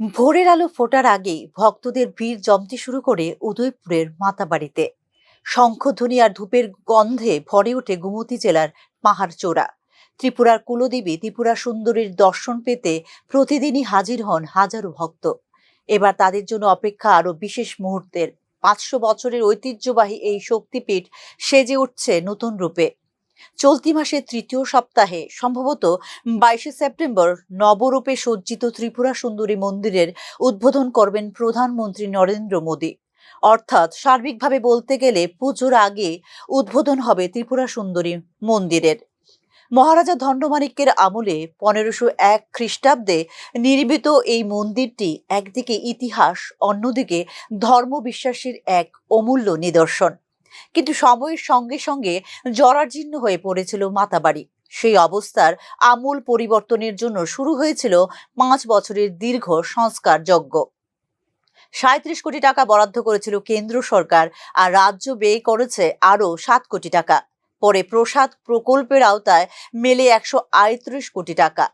ভোরের আলো ফোটার আগেই ভক্তদের ভিড় জমতে শুরু করে উদয়পুরের মাতাবাড়িতে। শঙ্খধ্বনি আর ধূপের গন্ধে ভরে ওঠে গুমতি জেলার পাহাড় চূড়া ত্রিপুরার কুলদেবী ত্রিপুরা সুন্দরীর দর্শন পেতে প্রতিদিনই হাজির হন হাজারো ভক্ত। এবার তাদের জন্য অপেক্ষা আরও বিশেষ মুহূর্তের। পাঁচশো বছরের ঐতিহ্যবাহী এই শক্তিপীঠ সেজে উঠছে নতুন রূপে। চলতি মাসের তৃতীয় সপ্তাহে সম্ভবত বাইশে সেপ্টেম্বর নবরূপে সজ্জিত ত্রিপুরা সুন্দরী মন্দিরের উদ্বোধন করবেন প্রধানমন্ত্রী নরেন্দ্র মোদী। অর্থাৎ সার্বিকভাবে বলতে গেলে পুজোর আগে উদ্বোধন হবে ত্রিপুরা সুন্দরী মন্দিরের। মহারাজা ধন্ডমাণিক্যের আমলে পনেরোশো এক খ্রিস্টাব্দে নির্মিত এই মন্দিরটি একদিকে ইতিহাস, অন্যদিকে ধর্মবিশ্বাসের এক অমূল্য নিদর্শন। কিন্তু সময়ের সঙ্গে সঙ্গে জরাজীর্ণ হয়ে পড়েছিল মাতাবাড়ি সেই অবস্থার আমূল পরিবর্তনের জন্য শুরু হয়েছিল পাঁচ বছরের দীর্ঘ সংস্কার যজ্ঞ সাঁত্রিশ কোটি টাকা বরাদ্দ করেছিল কেন্দ্র সরকার আর রাজ্য ব্যয় করেছে আরও সাত কোটি টাকা। পরে প্রসাদ প্রকল্পের আওতায় মেলে একশো আটত্রিশ কোটি টাকা।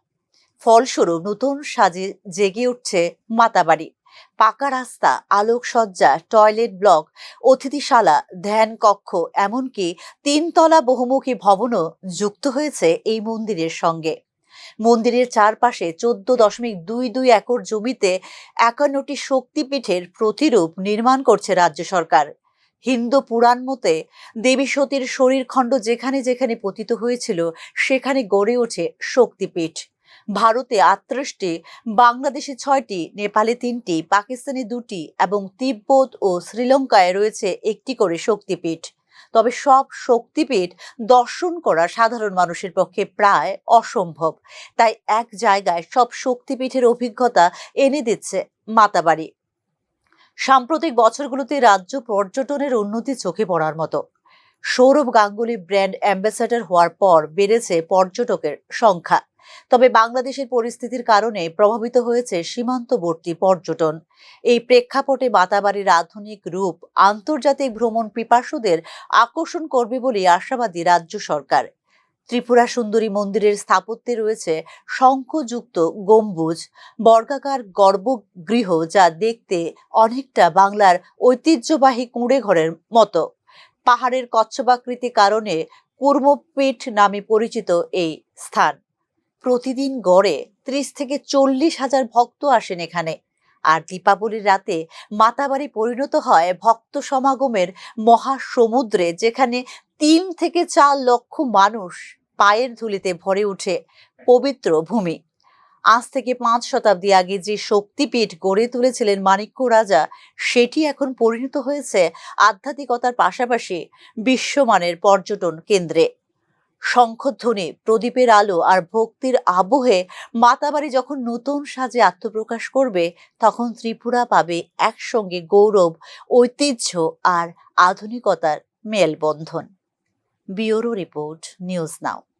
ফলস্বরূপ নতুন সাজে জেগে উঠছে মাতাবাড়ি পাকা রাস্তা, আলোকসজ্জা, টয়লেট ব্লক, অতিথিশালা, ধ্যান কক্ষ, এমনকি তিনতলা বহুমুখী ভবনও যুক্ত হয়েছে এই মন্দিরের সঙ্গে। মন্দিরের চারপাশে চোদ্দ দশমিক দুই দুই একর জমিতে একান্নটি শক্তিপীঠের প্রতিরূপ নির্মাণ করছে রাজ্য সরকার। হিন্দু পুরাণ মতে, দেবী সতীর শরীরখণ্ড যেখানে যেখানে পতিত হয়েছিল, সেখানে গড়ে ওঠে শক্তিপীঠ। ভারতে আটত্রিশটি, বাংলাদেশে ছয়টি, নেপালে তিনটি, পাকিস্তানে দুটি এবং তিব্বত ও শ্রীলঙ্কায় রয়েছে একটি করে শক্তিপীঠ। তবে সব শক্তিপীঠ দর্শন করা সাধারণ মানুষের পক্ষে প্রায় অসম্ভব। তাই এক জায়গায় সব শক্তিপীঠের অভিজ্ঞতা এনে দিচ্ছে মাতাবাড়ি। সাম্প্রতিক বছরগুলোতে রাজ্য পর্যটনের উন্নতি চোখে পড়ার মতো। সৌরভ গাঙ্গুলি ব্র্যান্ড অ্যাম্বাসাডার হওয়ার পর বেড়েছে পর্যটকের সংখ্যা। তবে বাংলাদেশের পরিস্থিতির কারণে প্রভাবিত হয়েছে সীমান্তবর্তী পর্যটন। এই প্রেক্ষাপটে বাতাবাড়ির আধুনিক রূপ আন্তর্জাতিক ভ্রমণ পিপাসুদের আকর্ষণ করবে বলে আশাবাদী রাজ্য সরকার। ত্রিপুরা সুন্দরী মন্দিরের স্থাপত্যে রয়েছে শঙ্খযুক্ত গম্বুজ, বর্গাকার গর্ভগৃহ যা দেখতে অনেকটা বাংলার ঐতিহ্যবাহী কুঁড়ে ঘরের মতো। পাহাড়ের কচ্ছপাকৃতি কারণে কুর্মপীঠ নামে পরিচিত এই স্থান। প্রতিদিন গড়ে ত্রিশ থেকে চল্লিশ হাজার ভক্ত আসেন এখানে। আর দীপাবলির রাতে মাতাবাড়ি পরিণত হয় ভক্ত সমাগমের মহাসমুদ্রে, যেখানে তিন থেকে চার লক্ষ মানুষ পায়ের ধুলিতে ভরে উঠে পবিত্র ভূমি। আজ থেকে পাঁচ শতাব্দী আগে যে শক্তিপীঠ গড়ে তুলেছিলেন মাণিক্য রাজা, সেটি এখন পরিণত হয়েছে আধ্যাত্মিকতার পাশাপাশি বিশ্বমানের পর্যটন কেন্দ্রে। শঙ্খধ্বনি, প্রদীপের আলো আর ভক্তির আবহে মাতাবাড়ি যখন নতুন সাজে আত্মপ্রকাশ করবে, তখন ত্রিপুরা পাবে একসঙ্গে গৌরব, ঐতিহ্য আর আধুনিকতার মেলবন্ধন। Bureau report, news now.